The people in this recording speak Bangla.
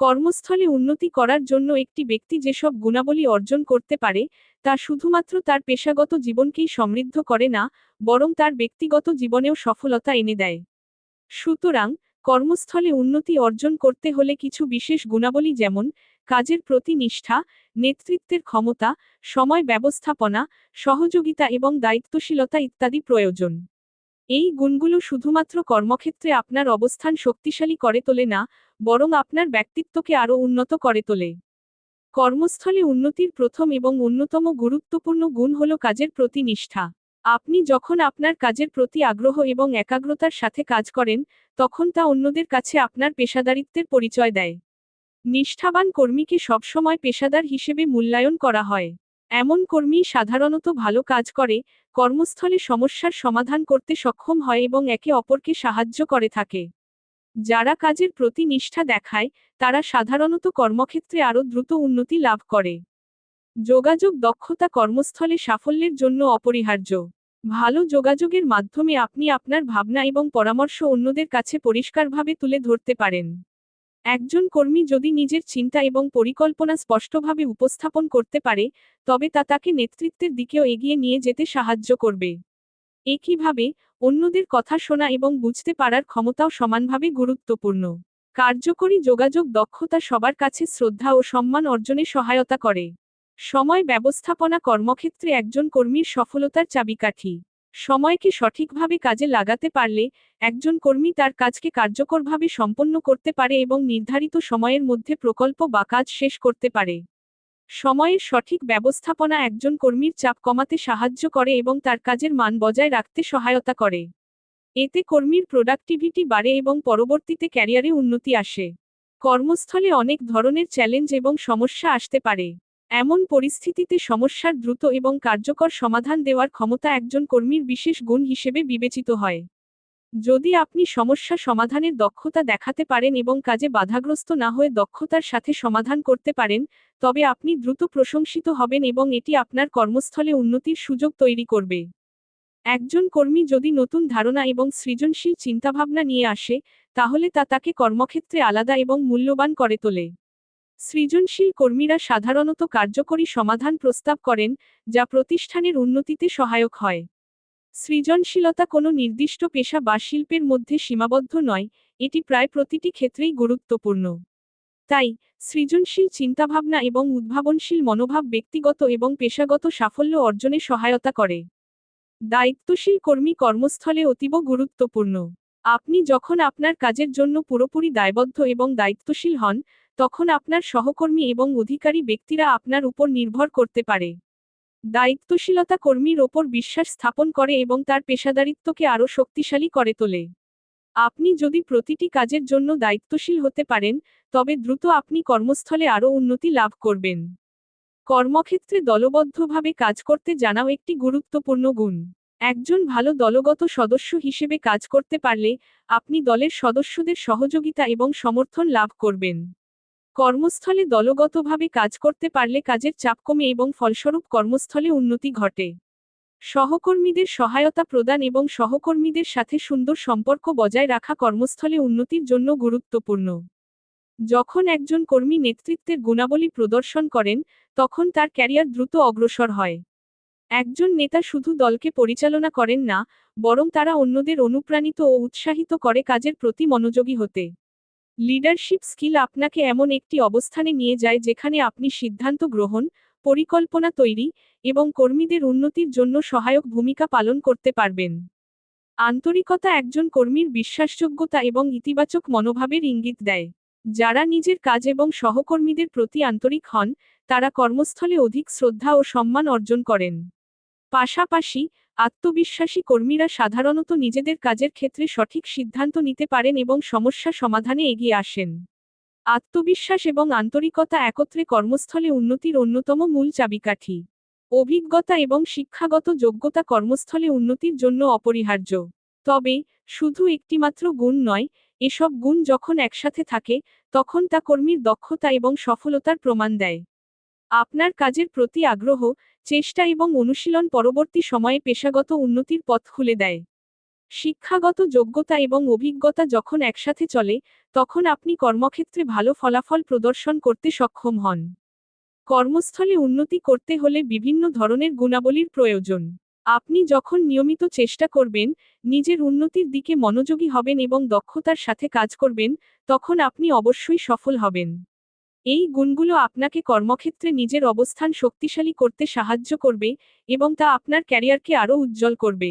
কর্মস্থলে উন্নতি করার জন্য একটি ব্যক্তি যেসব গুণাবলী অর্জন করতে পারে, তা শুধুমাত্র তার পেশাগত জীবনকেই সমৃদ্ধ করে না, বরং তার ব্যক্তিগত জীবনেও সফলতা এনে দেয়। সুতরাং, কর্মস্থলে উন্নতি অর্জন করতে হলে কিছু বিশেষ গুণাবলী যেমন, কাজের প্রতি নিষ্ঠা, নেতৃত্বের ক্ষমতা, সময় ব্যবস্থাপনা, সহযোগিতা এবং দায়িত্বশীলতা ইত্যাদি প্রয়োজন। এই গুণগুলো শুধুমাত্র কর্মক্ষেত্রে আপনার অবস্থান শক্তিশালী করে তোলে না, বরং আপনার ব্যক্তিত্বকে আরও উন্নত করে তোলে। কর্মস্থলে উন্নতির প্রথম এবং অন্যতম গুরুত্বপূর্ণ গুণ হল কাজের প্রতি নিষ্ঠা। আপনি যখন আপনার কাজের প্রতি আগ্রহ এবং একাগ্রতার সাথে কাজ করেন, তখন তা অন্যদের কাছে আপনার পেশাদারিত্বের পরিচয় দেয়। নিষ্ঠাবান কর্মীকে সবসময় পেশাদার হিসেবে মূল্যায়ন করা হয়। এমন কর্মী সাধারণত ভালো কাজ করে, কর্মস্থলে সমস্যার সমাধান করতে সক্ষম হয় এবং একে অপরকে সাহায্য করে থাকে। যারা কাজের প্রতি নিষ্ঠা দেখায়, তারা সাধারণত কর্মক্ষেত্রে আরও দ্রুত উন্নতি লাভ করে। যোগাযোগ দক্ষতা কর্মস্থলে সাফল্যের জন্য অপরিহার্য। ভালো যোগাযোগের মাধ্যমে আপনি আপনার ভাবনা এবং পরামর্শ অন্যদের কাছে পরিষ্কারভাবে তুলে ধরতে পারেন। একজন কর্মী যদি নিজের চিন্তা এবং পরিকল্পনা স্পষ্টভাবে উপস্থাপন করতে পারে, তবে তা তাকে নেতৃত্বের দিকেও এগিয়ে নিয়ে যেতে সাহায্য করবে। একইভাবে, অন্যদের কথা শোনা এবং বুঝতে পারার ক্ষমতাও সমানভাবে গুরুত্বপূর্ণ। কার্যকরী যোগাযোগ দক্ষতা সবার কাছে শ্রদ্ধা ও সম্মান অর্জনে সহায়তা করে। সময় ব্যবস্থাপনা কর্মক্ষেত্রে একজন কর্মীর সফলতার চাবিকাঠি। সময়কে সঠিকভাবে কাজে লাগাতে পারলে একজন কর্মী তার কাজকে কার্যকরভাবে সম্পন্ন করতে পারে এবং নির্ধারিত সময়ের মধ্যে প্রকল্প বা কাজ শেষ করতে পারে? সময়ের সঠিক ব্যবস্থাপনা একজন কর্মীর চাপ কমাতে সাহায্য করে এবং তার কাজের মান বজায় রাখতে সহায়তা করে। এতে কর্মীর প্রোডাক্টিভিটি বাড়ে এবং পরবর্তীতে ক্যারিয়ারে উন্নতি আসে। কর্মস্থলে অনেক ধরনের চ্যালেঞ্জ এবং সমস্যা আসতে পারে। এমন পরিস্থিতিতে সমস্যার দ্রুত এবং কার্যকর সমাধান দেওয়ার ক্ষমতা একজন কর্মীর বিশেষ গুণ হিসেবে বিবেচিত হয়। যদি আপনি সমস্যা সমাধানের দক্ষতা দেখাতে পারেন এবং কাজে বাধাগ্রস্ত না হয়ে দক্ষতার সাথে সমাধান করতে পারেন, তবে আপনি দ্রুত প্রশংসিত হবেন এবং এটি আপনার কর্মস্থলে উন্নতির সুযোগ তৈরি করবে। একজন কর্মী যদি নতুন ধারণা এবং সৃজনশীল চিন্তাভাবনা নিয়ে আসে, তাহলে তা তাকে কর্মক্ষেত্রে আলাদা এবং মূল্যবান করে তোলে। সৃজনশীল কর্মীরা সাধারণত কার্যকরী সমাধান প্রস্তাব করেন, যা প্রতিষ্ঠানের উন্নতিতে সহায়ক হয়। সৃজনশীলতা কোনো নির্দিষ্ট পেশা বা শিল্পের মধ্যে সীমাবদ্ধ নয়, এটি প্রায় প্রতিটি ক্ষেত্রেই গুরুত্বপূর্ণ। তাই, সৃজনশীল চিন্তাভাবনা এবং উদ্ভাবনশীল মনোভাব ব্যক্তিগত এবং পেশাগত সাফল্য অর্জনে সহায়তা করে। দায়িত্বশীল কর্মী কর্মস্থলে অতীব গুরুত্বপূর্ণ। আপনি যখন আপনার কাজের জন্য পুরোপুরি দায়বদ্ধ এবং দায়িত্বশীল হন তখন আপনার সহকর্মী এবং অধিকারী ব্যক্তিরা আপনার উপর নির্ভর করতে পারে। দায়িত্বশীলতা কর্মীর ওপর বিশ্বাস স্থাপন করে এবং তার পেশাদারিত্বকে আরও শক্তিশালী করে তোলে। আপনি যদি প্রতিটি কাজের জন্য দায়িত্বশীল হতে পারেন, তবে দ্রুত আপনি কর্মস্থলে আরও উন্নতি লাভ করবেন। কর্মক্ষেত্রে দলবদ্ধভাবে কাজ করতে জানাও একটি গুরুত্বপূর্ণ গুণ। একজন ভালো দলগত সদস্য হিসেবে কাজ করতে পারলে, আপনি দলের সদস্যদের সহযোগিতা এবং সমর্থন লাভ করবেন। কর্মস্থলে দলগতভাবে কাজ করতে পারলে কাজের চাপ কমে এবং ফলস্বরূপ কর্মস্থলে উন্নতি ঘটে। সহকর্মীদের সহায়তা প্রদান এবং সহকর্মীদের সাথে সুন্দর সম্পর্ক বজায় রাখা কর্মস্থলে উন্নতির জন্য গুরুত্বপূর্ণ। যখন একজন কর্মী নেতৃত্বের গুণাবলী প্রদর্শন করেন, তখন তার ক্যারিয়ার দ্রুত অগ্রসর হয়। একজন নেতা শুধু দলকে পরিচালনা করেন না, বরং তারা অন্যদের অনুপ্রাণিত ও উৎসাহিত করে কাজের প্রতি মনোযোগী হতে। লিডারশিপ স্কিল আপনাকে এমন একটি অবস্থানে নিয়ে যায় যেখানে আপনি সিদ্ধান্ত গ্রহণ, পরিকল্পনা তৈরি এবং কর্মীদের উন্নতির জন্য সহায়ক ভূমিকা পালন করতে পারবেন। আন্তরিকতা একজন কর্মীর বিশ্বাসযোগ্যতা এবং ইতিবাচক মনোভাবের ইঙ্গিত দেয়। যারা নিজের কাজ এবং সহকর্মীদের প্রতি আন্তরিক হন, তারা কর্মস্থলে অধিক শ্রদ্ধা ও সম্মান অর্জন করেন। পাশাপাশি, আত্মবিশ্বাসী কর্মীরা সাধারণত নিজেদের কাজের ক্ষেত্রে সঠিক সিদ্ধান্ত নিতে পারেন এবং সমস্যা সমাধানে এগিয়ে আসেন। আত্মবিশ্বাস এবং আন্তরিকতা একত্রে কর্মস্থলে উন্নতির অন্যতম মূল চাবিকাঠি। অভিজ্ঞতা এবং শিক্ষাগত যোগ্যতা কর্মস্থলে উন্নতির জন্য অপরিহার্য। তবে, শুধু একটিমাত্র গুণ নয়, এসব গুণ যখন একসাথে থাকে, তখন তা কর্মীর দক্ষতা এবং সফলতার প্রমাণ দেয়। আপনার কাজের প্রতি আগ্রহ, চেষ্টা এবং অনুশীলন পরবর্তী সময়ে পেশাগত উন্নতির পথ খুলে দেয়। শিক্ষাগত যোগ্যতা এবং অভিজ্ঞতা যখন একসাথে চলে, তখন আপনি কর্মক্ষেত্রে ভালো ফলাফল প্রদর্শন করতে সক্ষম হন। কর্মস্থলে উন্নতি করতে হলে বিভিন্ন ধরনের গুণাবলীর প্রয়োজন। আপনি যখন নিয়মিত চেষ্টা করবেন, নিজের উন্নতির দিকে মনোযোগী হবেন এবং দক্ষতার সাথে কাজ করবেন, তখন আপনি অবশ্যই সফল হবেন। এই গুণগুলো আপনাকে কর্মক্ষেত্রে নিজের অবস্থান শক্তিশালী করতে সাহায্য করবে এবং তা আপনার ক্যারিয়ারকে আরও উজ্জ্বল করবে।